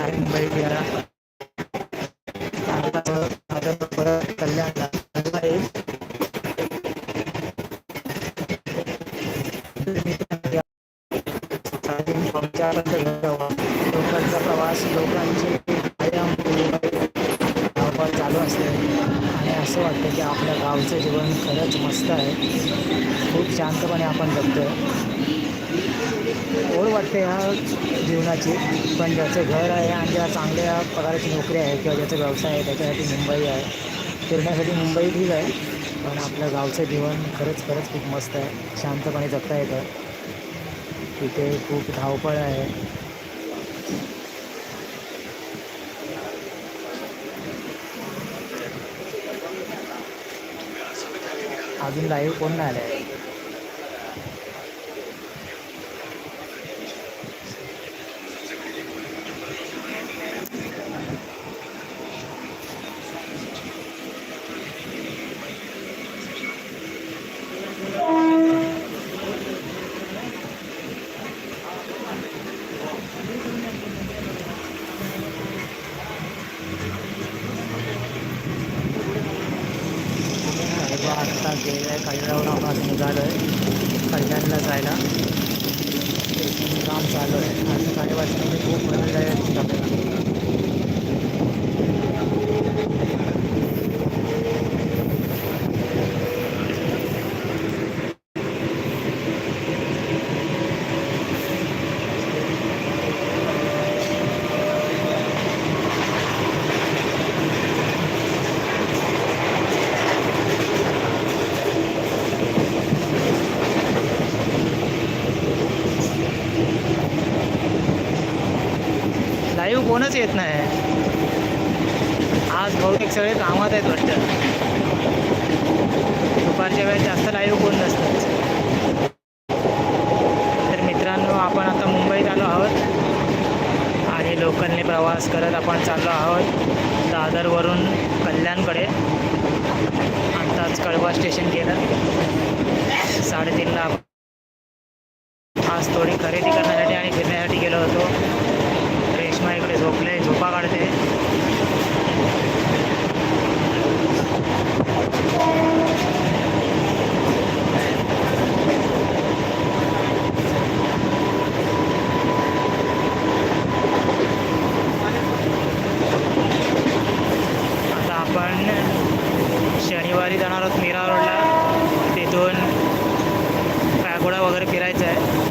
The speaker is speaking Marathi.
आणि आता प्रवास लोकांचे आयाम धावपळ चालू असते. आणि असं वाटतं की आपल्या गावचं जीवन खरंच मस्त आहे. खूप शांतपणे आपण जगतोय. ओढ वाटते ह्या जीवनाची. पण ज्याचं घर आहे आणि ज्या चांगल्या प्रकारची नोकरी आहे किंवा ज्याचा व्यवसाय आहे त्याच्यासाठी मुंबई आहे. फिरण्यासाठी मुंबई ठीक आहे. पण आपलं गावचं जीवन खरंच खरंच खूप मस्त आहे. शांतपणे जगता येतं. तिथे खूप धावपळ आहे. अजून लाईव्ह कोण नाही आलं आहे बघा आत्ता गेल्या कल्याणवरून आपण आता निघालो आहे कल्याणला जायला काम चालू आहे. आणि काही वाजता खूप बदललं आहे. लाईव्ह कोणच हो, येत नाही. आज बहुतेक सगळे कामात आहेत वाटतं. दुपारच्या वेळेस जास्त लाईव्ह कोण नसतं. तर मित्रांनो आपण आता मुंबईत आलो आहोत. आणि लोकलने प्रवास करत आपण चाललो आहोत दादरवरून कल्याणकडे. आत्ताच कळवा स्टेशन गेलं. साडेतीनला आपण आज थोडी खरेदी करण्यासाठी आणि फिरण्यासाठी गेलो होतो. झोपले झोपा काढते. आता आपण शनिवारी जाणार आहोत मीरा रोडला. तिथून कागोडा वगैरे फिरायचं आहे.